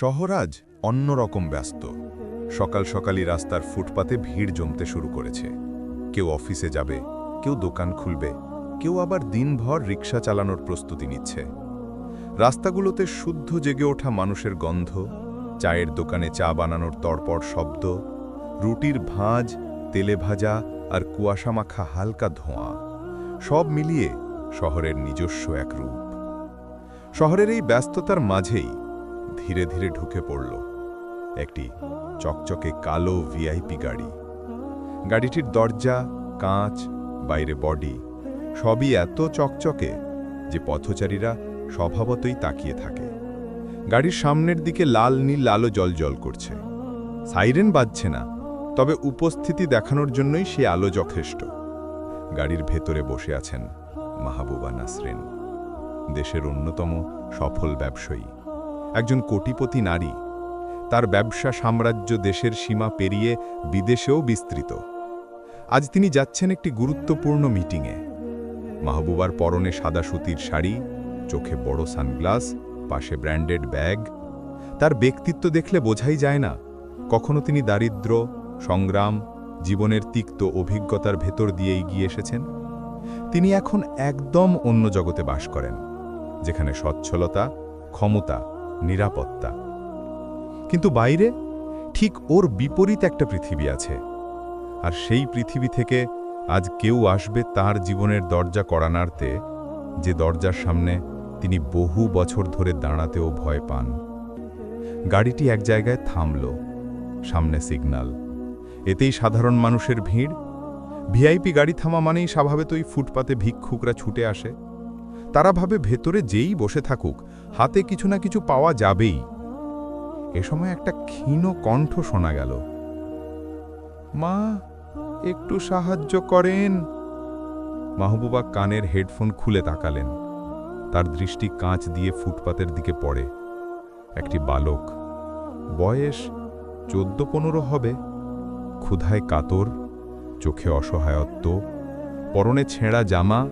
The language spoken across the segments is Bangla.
শহর আজ অন্যরকম ব্যস্ত। সকাল সকালই রাস্তার ফুটপাতে ভিড় জমতে শুরু করেছে। কেউ অফিসে যাবে, কেউ দোকান খুলবে, কেউ আবার দিনভর রিক্সা চালানোর প্রস্তুতি নিচ্ছে। রাস্তাগুলোতে শুদ্ধ জেগে ওঠা মানুষের গন্ধ, চায়ের দোকানে চা বানানোর তড়পড় শব্দ, রুটির ভাঁজ, তেলে ভাজা আর কুয়াশা মাখা হালকা ধোঁয়া, সব মিলিয়ে শহরের নিজস্ব এক রূপ। শহরের এই ব্যস্ততার মাঝেই ধীরে ধীরে ঢুকে পড়ল। একটি চকচকে কালো ভিআইপি গাড়ি। গাড়িটির দরজা, কাঁচ, বাইরে বডি সবই এত চকচকে যে পথচারীরা স্বভাবতই তাকিয়ে থাকে। গাড়ির সামনের দিকে লাল নীল আলো জল করছে। সাইরেন বাজছে না, তবে উপস্থিতি দেখানোর জন্যই সে আলো যথেষ্ট। গাড়ির ভেতরে বসে আছেন মাহবুবা নাসরিন, দেশের অন্যতম সফল ব্যবসায়ী। একজন কোটিপতি নারী। তার ব্যবসা সাম্রাজ্য দেশের সীমা পেরিয়ে বিদেশেও বিস্তৃত। আজ তিনি যাচ্ছেন একটি গুরুত্বপূর্ণ মিটিংয়ে। মাহবুবার পরনে সাদা সুতির শাড়ি, চোখে বড় সানগ্লাস, পাশে ব্র্যান্ডেড ব্যাগ। তার ব্যক্তিত্ব দেখলে বোঝাই যায় না, কখনো তিনি দারিদ্র, সংগ্রাম, জীবনের তিক্ত অভিজ্ঞতার ভেতর দিয়ে এগিয়ে এসেছেন। তিনি এখন একদম অন্য জগতে বাস করেন, যেখানে সচ্ছলতা, ক্ষমতা নিরাপত্তা। কিন্তু বাইরে ঠিক ওর বিপরীত একটা পৃথিবী আছে। আর সেই পৃথিবী থেকে আজ কেউ আসবে তার জীবনের দরজা করা নাড়তে যে দরজার সামনে তিনি বহু বছর ধরে দাঁড়াতেও ভয় পান। গাড়িটি এক জায়গায় থামল, সামনে সিগন্যাল এতেই সাধারণ মানুষের ভিড়। ভিআইপি গাড়ি থামা মানেই স্বাভাবিকই ফুটপাতে ভিক্ষুকরা ছুটে আসে। তারা ভাবে ভেতরে যেই বসে থাকুক হাতে কিছু না কিছু পাওয়া যাবেই। এ সময় একটা ক্ষীণ কণ্ঠ শোনা গেল। মা, একটু সাহায্য করেন। মাহবুবা কানের হেডফোন খুলে তাকালেন। তার দৃষ্টি কাঁচ দিয়ে ফুটপাতের দিকে পড়ে। একটি বালক। বয়স চোদ্দ পনেরো হবে। ক্ষুধায় কাতর, চোখে অসহায়ত্ব, পরনে ছেঁড়া জামা,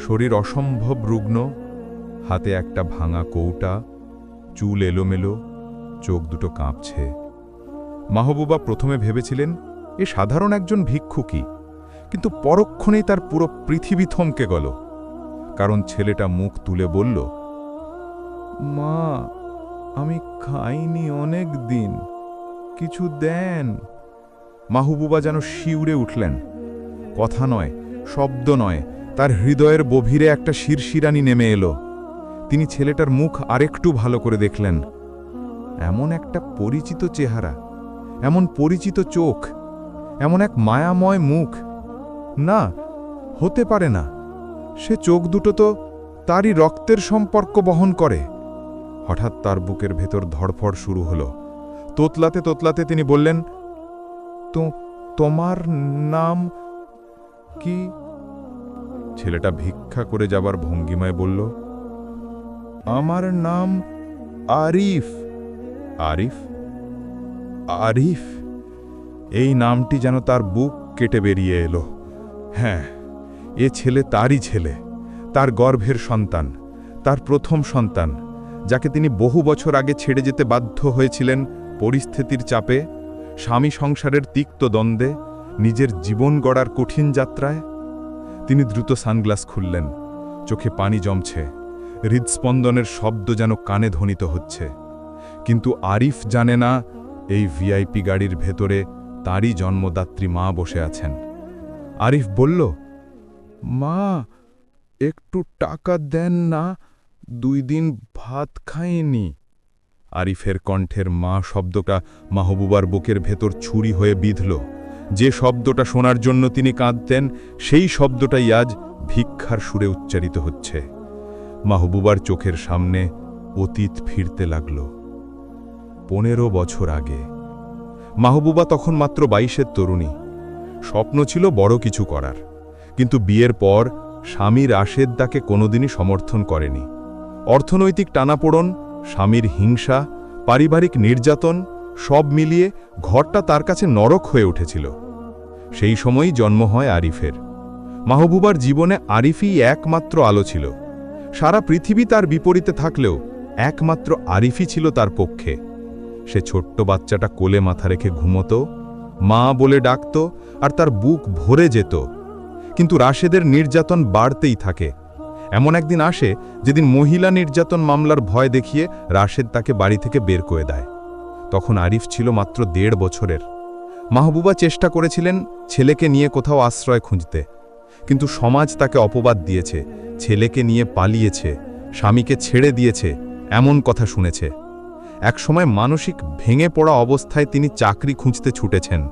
শরীর অসম্ভব রুগ্ন। হাতে একটা ভাঙা কৌটা, চুল এলোমেলো, চোখ দুটো কাঁপছে। মাহবুবা প্রথমে ভেবেছিলেন, এ সাধারণ একজন ভিক্ষুকই। কিন্তু পরক্ষণেই তার পুরো পৃথিবী থমকে গেল। কারণ ছেলেটা মুখ তুলে বলল, মা, আমি খাইনি অনেক দিন, কিছু দেন। মাহবুবা যেন শিউরে উঠলেন। কথা নয়, শব্দ নয়, তার হৃদয়ের গভীরে একটা শিরশিরানি নেমে এলো। তিনি ছেলেটার মুখ আরেকটু ভালো করে দেখলেন। এমন একটা পরিচিত চেহারা, এমন পরিচিত চোখ, এমন এক মায়াময় মুখ। না, হতে পারে না। সে চোখ দুটো তো তারই রক্তের সম্পর্ক বহন করে। হঠাৎ তার বুকের ভেতর ধড়ফড় শুরু হল। তোতলাতে তোতলাতে তিনি বললেন, তো, তোমার নাম কি? ছেলেটা ভিক্ষা করে যাবার ভঙ্গিমায় বলল আমার নাম আরিফ। আরিফ? আরিফ? এই নামটি যেন তার বুক কেটে বেরিয়ে এলো। হ্যাঁ এ ছেলে তারই ছেলে, তার গর্ভের সন্তান, তার প্রথম সন্তান, যাকে তিনি বহু বছর আগে ছেড়ে যেতে বাধ্য হয়েছিলেন পরিস্থিতির চাপে, স্বামী সংসারের তিক্ত দ্বন্দ্বে, নিজের জীবন গড়ার কঠিন যাত্রায়। তিনি দ্রুত সানগ্লাস খুললেন, চোখে পানি জমছে। হৃদস্পন্দনের শব্দ যেন কানে ধ্বনিত হচ্ছে। কিন্তু আরিফ জানে না এই ভিআইপি গাড়ির ভেতরে তারই জন্মদাত্রী মা বসে আছেন। আরিফ বলল, মা, একটু টাকা দেন না, দুই দিন ভাত খাইনি। আরিফের কণ্ঠের মা শব্দটা মাহবুবার বুকের ভেতর ছুরি হয়ে বিঁধল। যে শব্দটা শোনার জন্য তিনি কাঁদতেন, সেই শব্দটাই আজ ভিক্ষার সুরে উচ্চারিত হচ্ছে। মাহবুবার চোখের সামনে অতীত ফিরতে লাগল। পনেরো বছর আগে। মাহবুবা তখন মাত্র বাইশের তরুণী। স্বপ্ন ছিল বড় কিছু করার। কিন্তু বিয়ের পর স্বামীর আশেদ তাকে কোনোদিনই সমর্থন করেনি। অর্থনৈতিক টানাপোড়ন, স্বামীর হিংসা, পারিবারিক নির্যাতন সব মিলিয়ে ঘরটা তার কাছে নরক হয়ে উঠেছিল। সেই সময়ই জন্ম হয় আরিফের। মাহবুবার জীবনে আরিফই একমাত্র আলো ছিল। সারা পৃথিবী তার বিপরীতে থাকলেও একমাত্র আরিফই ছিল তার পক্ষে। সে ছোট্ট বাচ্চাটা কোলে মাথা রেখে ঘুমতো, মা বলে ডাকত আর তার বুক ভরে যেত। কিন্তু রাশেদের নির্যাতন বাড়তেই থাকে। এমন একদিন আসে যেদিন মহিলা নির্যাতন মামলার ভয় দেখিয়ে রাশেদ তাকে বাড়ি থেকে বের করে দেয়। তখন আরিফ ছিল মাত্র দেড় বছরের। মাহবুবা চেষ্টা করেছিলেন ছেলেকে নিয়ে কোথাও আশ্রয় খুঁজতে। কিন্তু সমাজ তাকে অপবাদ দিয়েছে, ছেলেকে নিয়ে পালিয়েছে, স্বামীকে ছেড়ে দিয়েছে, এমন কথা শুনেছে। একসময় মানসিক ভেঙে পড়া অবস্থায় তিনি চাকরি খুঁজতে ছুটেছেন।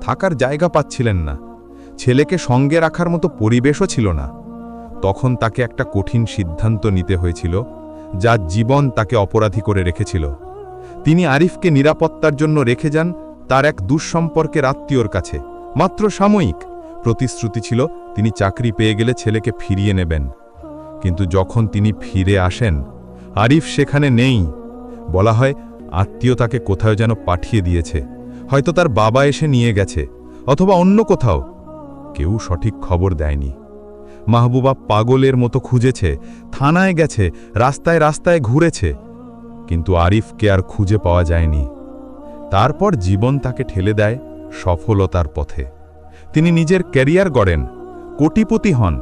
থাকার জায়গা পাচ্ছিলেন না। ছেলেকে সঙ্গে রাখার মতো পরিবেশও ছিল না। তখন তাকে একটা কঠিন সিদ্ধান্ত নিতে হয়েছিল, যা জীবন তাকে অপরাধী করে রেখেছিল। তিনি আরিফকে নিরাপত্তার জন্য রেখে যান তার এক দুঃসম্পর্কের আত্মীয়র কাছে, মাত্র সাময়িক। প্রতিশ্রুতি ছিল, তিনি চাকরি পেয়ে গেলে ছেলেকে ফিরিয়ে নেবেন। কিন্তু যখন তিনি ফিরে আসেন, আরিফ সেখানে নেই। বলা হয়, আত্মীয় তাকে কোথাও যেন পাঠিয়ে দিয়েছে। হয়তো তার বাবা এসে নিয়ে গেছে, অথবা অন্য কোথাও। কেউ সঠিক খবর দেয়নি। মাহবুবা পাগলের মতো খুঁজেছে, থানায় গেছে, রাস্তায় রাস্তায় ঘুরেছে। কিন্তু আরিফকে আর খুঁজে পাওয়া যায়নি। তারপর জীবন তাকে ঠেলে দেয় সফলতার পথে। তিনি নিজের ক্যারিয়ার গড়েন, কোটিপতি হন,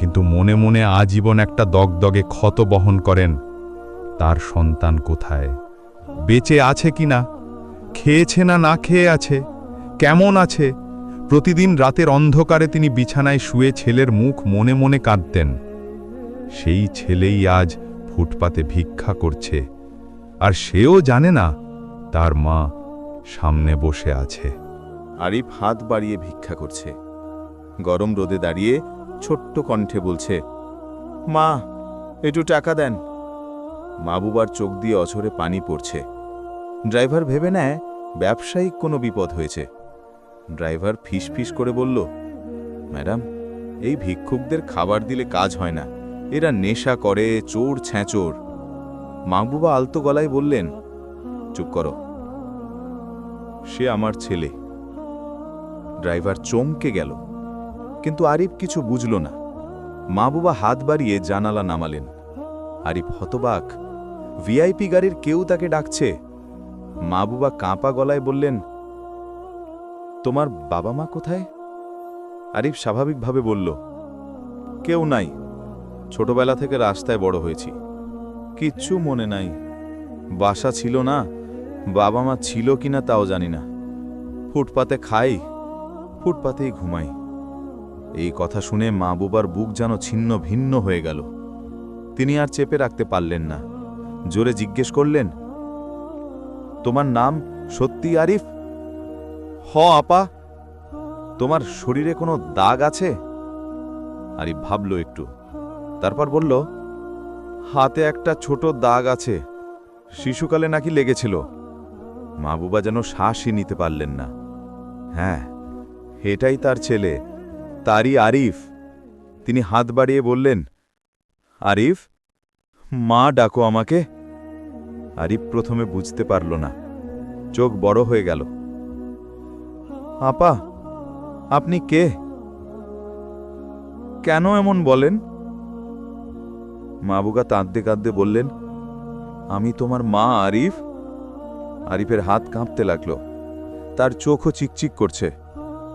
কিন্তু মনে মনে আজীবন একটা দগদগে ক্ষত বহন করেন, তার সন্তান কোথায়, বেঁচে আছে কিনা খেয়েছে না না খেয়ে আছে, কেমন আছে, প্রতিদিন রাতের অন্ধকারে তিনি বিছানায় শুয়ে ছেলের মুখ মনে মনে কাঁদতেন, সেই ছেলেই আজ ফুটপাতে ভিক্ষা করছে, আর সেও জানে না তার মা সামনে বসে আছে। আরিফ হাত বাড়িয়ে ভিক্ষা করছে। গরম রোদে দাঁড়িয়ে ছোট্ট কণ্ঠে বলছে, মা, একটু টাকা দেন। মাবুবার চোখ দিয়ে অঝরে পানি পড়ছে। ড্রাইভার ভেবে নেয়, ব্যবসায়িক কোনো বিপদ হয়েছে। ড্রাইভার ফিস ফিস করে বলল, ম্যাডাম, এই ভিক্ষুকদের খাবার দিলে কাজ হয় না। এরা নেশা করে, চোর ছ্যাঁচোর। মাহবুবা আলতো গলায় বললেন, চুপ করো। সে আমার ছেলে। ড্রাইভার চমকে গেল। কিন্তু আরিফ কিছু বুঝল না। মা বাবা হাত বাড়িয়ে জানালা নামালেন। আরিফ হতবাক, ভিআইপি গাড়ির কেউ তাকে ডাকছে? মা বাবা কাঁপা গলায় বললেন, তোমার বাবা মা কোথায়? আরিফ স্বাভাবিকভাবে বলল, কেউ নাই। ছোটবেলা থেকে রাস্তায় বড় হয়েছি। কিচ্ছু মনে নাই। বাসা ছিল না বাবা মা ছিল কিনা তাও জানি না। ফুটপাতে খাই ফুটপাতেই ঘুমাই। এই কথা শুনে মা বুবার বুক যেন ছিন্ন ভিন্ন হয়ে গেল। তিনি আর চেপে রাখতে পারলেন না। জোরে জিজ্ঞেস করলেন, তোমার নাম সত্যি আরিফ? হ, আপা। তোমার শরীরে কোনো দাগ আছে? আরিফ ভাবল একটু। তারপর বলল, হাতে একটা ছোট দাগ আছে। শিশুকালে নাকি লেগেছিল। মা বুবা যেন শ্বাসই নিতে পারলেন না। হ্যাঁ এটাই তার ছেলে। তারই আরিফ। তিনি হাত বাড়িয়ে বললেন, আরিফ, মা ডাকো আমাকে। আরিফ প্রথমে বুঝতে পারল না। চোখ বড় হয়ে গেল। আপা, আপনি কে? কেন এমন বলেন? মাবুকা কাঁদতে কাঁদতে বললেন, আমি তোমার মা, আরিফ? আরিফের হাত কাঁপতে লাগল। তার চোখও চিকচিক করছে।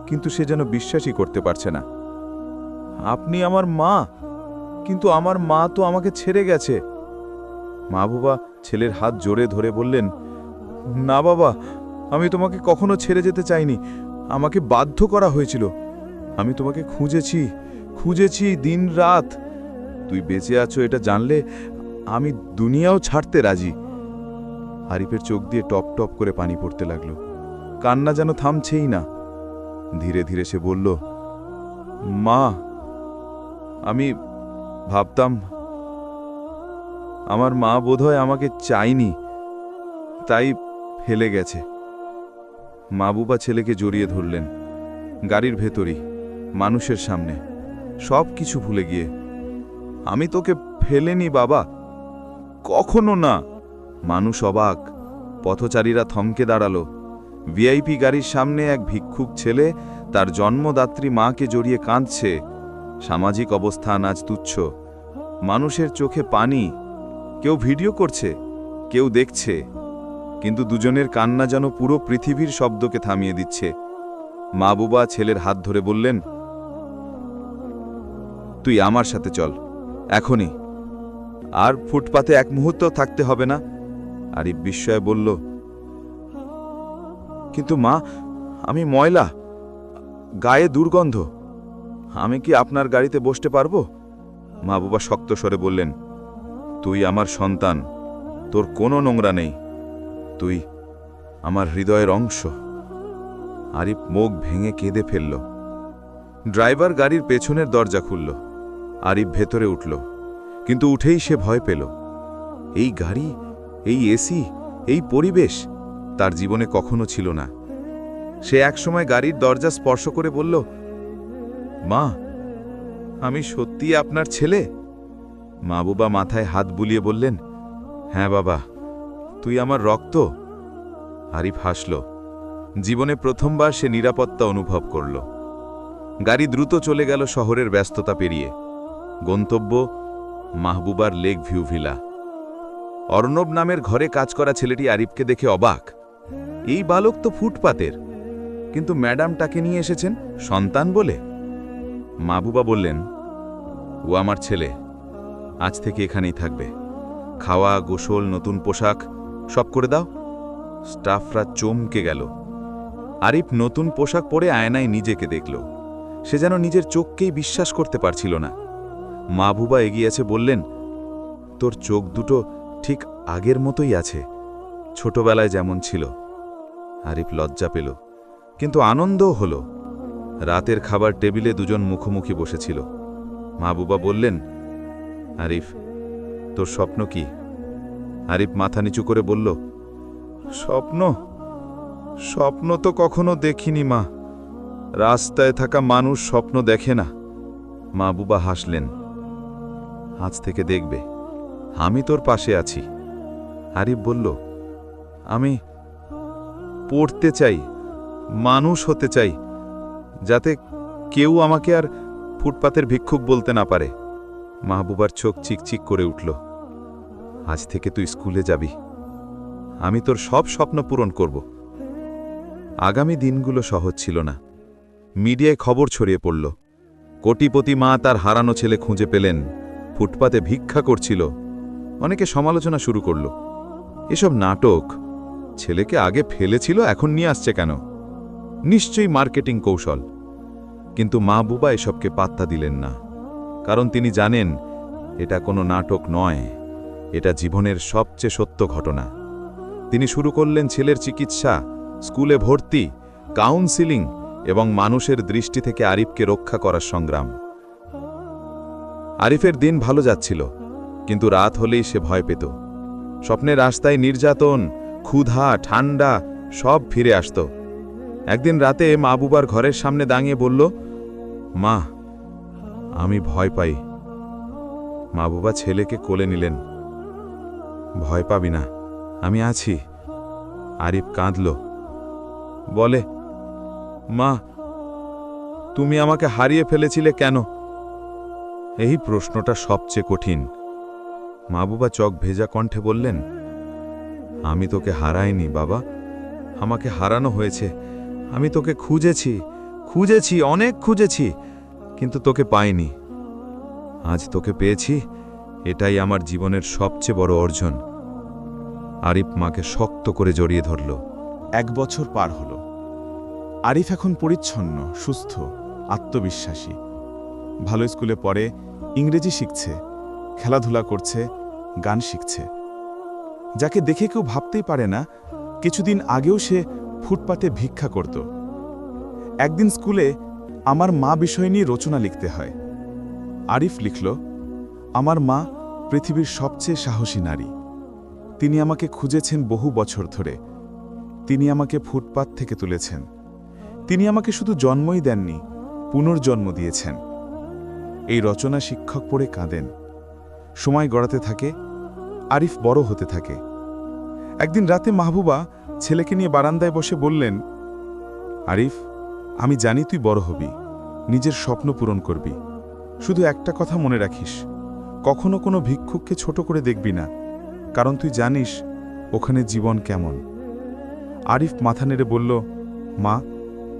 কিন্তু সে যেন বিশ্বাসই করতে পারছে না। আপনি আমার মা, কিন্তু আমার মা তো আমাকে ছেড়ে গেছে। মা বাবা ছেলের হাত জোরে ধরে বললেন, না বাবা, আমি তোমাকে কখনো ছেড়ে যেতে চাইনি। আমাকে বাধ্য করা হয়েছিল। আমি তোমাকে খুঁজেছি খুঁজেছি দিন রাত। তুই বেঁচে আছো এটা জানলে আমি দুনিয়াও ছাড়তে রাজি। হারিফের চোখ দিয়ে টপ টপ করে পানি পড়তে লাগল। কান্না যেন থামছেই না। ধীরে ধীরে সে বলল, মা, আমি ভাবতাম আমার মা বোধহয় আমাকে চাইনি তাই ফেলে গেছে। মা বুবা ছেলেকে জড়িয়ে ধরলেন, গাড়ির ভেতরই, মানুষের সামনে, সব কিছু ভুলে গিয়ে। আমি তোকে ফেলেনি বাবা, কখনো না। মানুষ অবাক, পথচারীরা থমকে দাঁড়াল। ভিআইপি গাড়ির সামনে এক ভিক্ষুক ছেলে তার জন্মদাত্রী মাকে জড়িয়ে কাঁদছে। সামাজিক অবস্থান আজ তুচ্ছ। মানুষের চোখে পানি। কেউ ভিডিও করছে, কেউ দেখছে। কিন্তু দুজনের কান্না যেন পুরো পৃথিবীর শব্দকে থামিয়ে দিচ্ছে। মা বুবা ছেলের হাত ধরে বললেন, তুই আমার সাথে চল, এখনই। আর ফুটপাতে এক মুহূর্ত থাকতে হবে না? আরিফ বিস্ময়ে বলল কিন্তু মা, আমি ময়লা, গায়ে দুর্গন্ধ। আমি কি আপনার গাড়িতে বসতে পারব? মা বাবা শক্ত স্বরে বললেন, তুই আমার সন্তান, তোর কোনো নোংরা নেই। তুই আমার হৃদয়ের অংশ। আরিফ মুখ ভেঙে কেঁদে ফেলল। ড্রাইভার গাড়ির পেছনের দরজা খুলল। আরিফ ভেতরে উঠল। কিন্তু উঠেই সে ভয় পেল। এই গাড়ি, এই এসি, এই পরিবেশ তার জীবনে কখনো ছিল না। সে একসময় গাড়ির দরজা স্পর্শ করে বলল, মা, আমি সত্যি আপনার ছেলে? মা বাবা মাথায় হাত বুলিয়ে বললেন হ্যাঁ বাবা, তুই আমার রক্ত। আরিফ হাসল। জীবনে প্রথমবার সে নিরাপত্তা অনুভব করল। গাড়ি দ্রুত চলে গেল শহরের ব্যস্ততা পেরিয়ে। গন্তব্য মাহবুবার লেক ভিউ ভিলা। অর্ণব নামের ঘরে কাজ করা ছেলেটি আরিফকে দেখে অবাক। এই বালক তো ফুটপাতের। কিন্তু ম্যাডাম তাকে নিয়ে এসেছেন সন্তান বলে। মাবুবা বললেন, ও আমার ছেলে, আজ থেকে এখানেই থাকবে। খাওয়া, গোসল, নতুন পোশাক, সব করে দাও। স্টাফরা চমকে গেল। আরিফ নতুন পোশাক পরে আয়নায় নিজেকে দেখল। সে যেন নিজের চোখকেই বিশ্বাস করতে পারছিল না। মাহবুবা এগিয়েছে বললেন, তোর চোখ দুটো ঠিক আগের মতোই আছে। ছোটবেলায় যেমন ছিল আরিফ লজ্জা পেল, কিন্তু আনন্দও হল। রাতের খাবার টেবিলে দুজন মুখোমুখি বসেছিল। মাহবুবা বললেন, আরিফ, তোর স্বপ্ন কি? আরিফ মাথা নিচু করে বলল, স্বপ্ন? স্বপ্ন তো কখনো দেখিনি মা। রাস্তায় থাকা মানুষ স্বপ্ন দেখে না। মাহবুবা হাসলেন, আজ থেকে দেখবে। আমি তোর পাশে আছি। আরিফ বলল, আমি পড়তে চাই, মানুষ হতে চাই, যাতে কেউ আমাকে আর ফুটপাতের ভিক্ষুক বলতে না পারে। মাহবুবার চোখ চিকচিক করে উঠল। আজ থেকে তুই স্কুলে যাবি। আমি তোর সব স্বপ্ন পূরণ করব। আগামী দিনগুলো সহজ ছিল না। মিডিয়ায় খবর ছড়িয়ে পড়ল। কোটিপতি মা তার হারানো ছেলে খুঁজে পেলেন। ফুটপাতে ভিক্ষা করছিল। অনেকে সমালোচনা শুরু করল। এসব নাটক ছেলেকে আগে ফেলেছিল, এখন নিয়ে আসছে কেন? নিশ্চয়ই মার্কেটিং কৌশল। কিন্তু মা বুবা এসবকে পাত্তা দিলেন না। কারণ তিনি জানেন, এটা কোনো নাটক নয়, এটা জীবনের সবচেয়ে সত্য ঘটনা। তিনি শুরু করলেন ছেলের চিকিৎসা, স্কুলে ভর্তি, কাউন্সিলিং এবং মানুষের দৃষ্টি থেকে আরিফকে রক্ষা করার সংগ্রাম। আরিফের দিন ভালো যাচ্ছিল, কিন্তু রাত হলেই সে ভয় পেত। স্বপ্নের রাস্তায় নির্যাতন ক্ষুধা ঠান্ডা সব ফিরে আসত। একদিন রাতে মা বুবার ঘরের সামনে দাঁড়িয়ে বলল, মা, আমি ভয় পাই। মা বুবা ছেলেকে কোলে নিলেন। ভয় পাবি না, আমি আছি। আরিফ কাঁদল। বলে, মা, তুমি আমাকে হারিয়ে ফেলেছিলে কেন? এই প্রশ্নটা সবচেয়ে কঠিন। মা বাবা চক ভেজা কণ্ঠে বললেন আমি তোকে হারাইনি, বাবা। আমাকে হারানো হয়েছে। আমি তোকে খুঁজেছি খুঁজেছি, অনেক খুঁজেছি, কিন্তু তোকে পাইনি। আজ তোকে পেয়েছি, এটাই আমার জীবনের সবচেয়ে বড় অর্জন। আরিফ মাকে শক্ত করে জড়িয়ে ধরল। এক বছর পার হল। আরিফ এখন পরিচ্ছন্ন, সুস্থ, আত্মবিশ্বাসী। ভালো স্কুলে পড়ে, ইংরেজি শিখছে, খেলাধুলা করছে, গান শিখছে। যাকে দেখে কেউ ভাবতেই পারে না, কিছুদিন আগেও সে ফুটপাতে ভিক্ষা করত। একদিন স্কুলে আমার মা বিষয় নিয়ে রচনা লিখতে হয়। আরিফ লিখল, আমার মা পৃথিবীর সবচেয়ে সাহসী নারী। তিনি আমাকে খুঁজেছেন বহু বছর ধরে। তিনি আমাকে ফুটপাত থেকে তুলেছেন। তিনি আমাকে শুধু জন্মই দেননি, পুনর্জন্ম দিয়েছেন। এই রচনা শিক্ষক পড়ে কাঁদেন। সময় গড়াতে থাকে আরিফ বড় হতে থাকে। একদিন রাতে মাহবুবা ছেলেকে নিয়ে বারান্দায় বসে বললেন, আরিফ, আমি জানি তুই বড় হবি, নিজের স্বপ্ন পূরণ করবি। শুধু একটা কথা মনে রাখিস, কখনো কোনো ভিক্ষুককে ছোট করে দেখবি না, কারণ তুই জানিস ওখানে জীবন কেমন। আরিফ মাথা নেড়ে বলল, মা,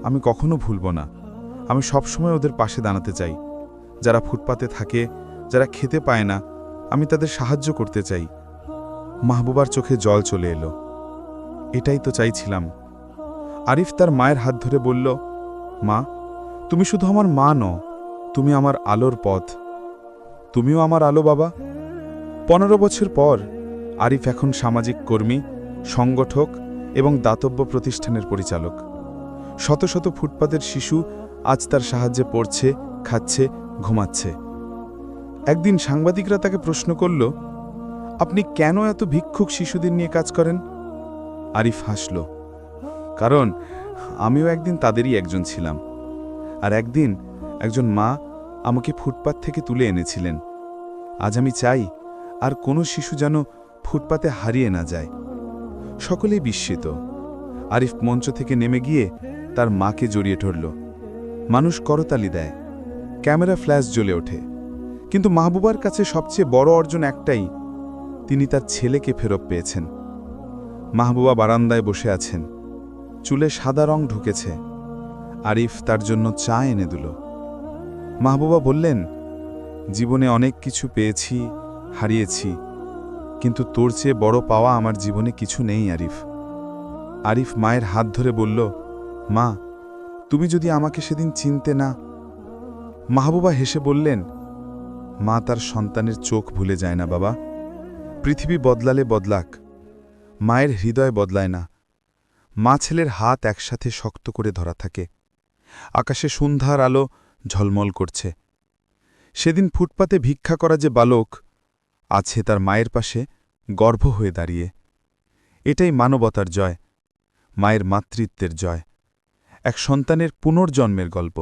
আমি কখনো ভুলব না। আমি সবসময় ওদের পাশে দাঁড়াতে চাই। যারা ফুটপাতে থাকে, যারা খেতে পায় না, আমি তাদের সাহায্য করতে চাই। মাহবুবার চোখে জল চলে এলো। এটাই তো চাইছিলাম। আরিফ তার মায়ের হাত ধরে বলল, মা, তুমি শুধু আমার মা ন তুমি আমার আলোর পথ। তুমিও আমার আলো, বাবা। পনেরো বছর পর আরিফ এখন সামাজিক কর্মী, সংগঠক এবং দাতব্য প্রতিষ্ঠানের পরিচালক। শত শত ফুটপাতের শিশু আজ তার সাহায্যে পড়ছে, খাচ্ছে, ঘুমাচ্ছে। একদিন সাংবাদিকরা তাকে প্রশ্ন করল আপনি কেন এত ভিক্ষুক শিশুদের নিয়ে কাজ করেন? আরিফ হাসল। কারণ, আমিও একদিন তাদেরই একজন ছিলাম। আর একদিন একজন মা আমাকে ফুটপাত থেকে তুলে এনেছিলেন। আজ আমি চাই আর কোনো শিশু যেন ফুটপাতে হারিয়ে না যায়। সকলেই বিস্মিত। আরিফ মঞ্চ থেকে নেমে গিয়ে তার মাকে জড়িয়ে ধরল। মানুষ করতালি দেয়। ক্যামেরা ফ্ল্যাশ জ্বলে ওঠে। কিন্তু মাহবুবার কাছে সবচেয়ে বড় অর্জন একটাই তিনি তার ছেলেকে ফেরত পেয়েছেন। মাহবুবা বারান্দায় বসে আছেন। চুলে সাদা রং ঢুকেছে। আরিফ তার জন্য চা এনে দিল। মাহবুবা বললেন, জীবনে অনেক কিছু পেয়েছি, হারিয়েছি, কিন্তু তোর চেয়ে বড় পাওয়া আমার জীবনে কিছু নেই, আরিফ। আরিফ মায়ের হাত ধরে বলল, মা, তুমি যদি আমাকে সেদিন চিনতে না? মাহবুবা হেসে বললেন, মা তার সন্তানের চোখ ভুলে যায় না, বাবা। পৃথিবী বদলালে বদলাক, মায়ের হৃদয় বদলায় না। মা ছেলের হাত একসাথে শক্ত করে ধরা থাকে। আকাশে সন্ধ্যার আলো ঝলমল করছে। সেদিন ফুটপাতে ভিক্ষা করা যে বালক আছে তার মায়ের পাশে গর্ভ হয়ে দাঁড়িয়ে। এটাই মানবতার জয়, মায়ের মাতৃত্বের জয়, এক সন্তানের পুনর্জন্মের গল্প।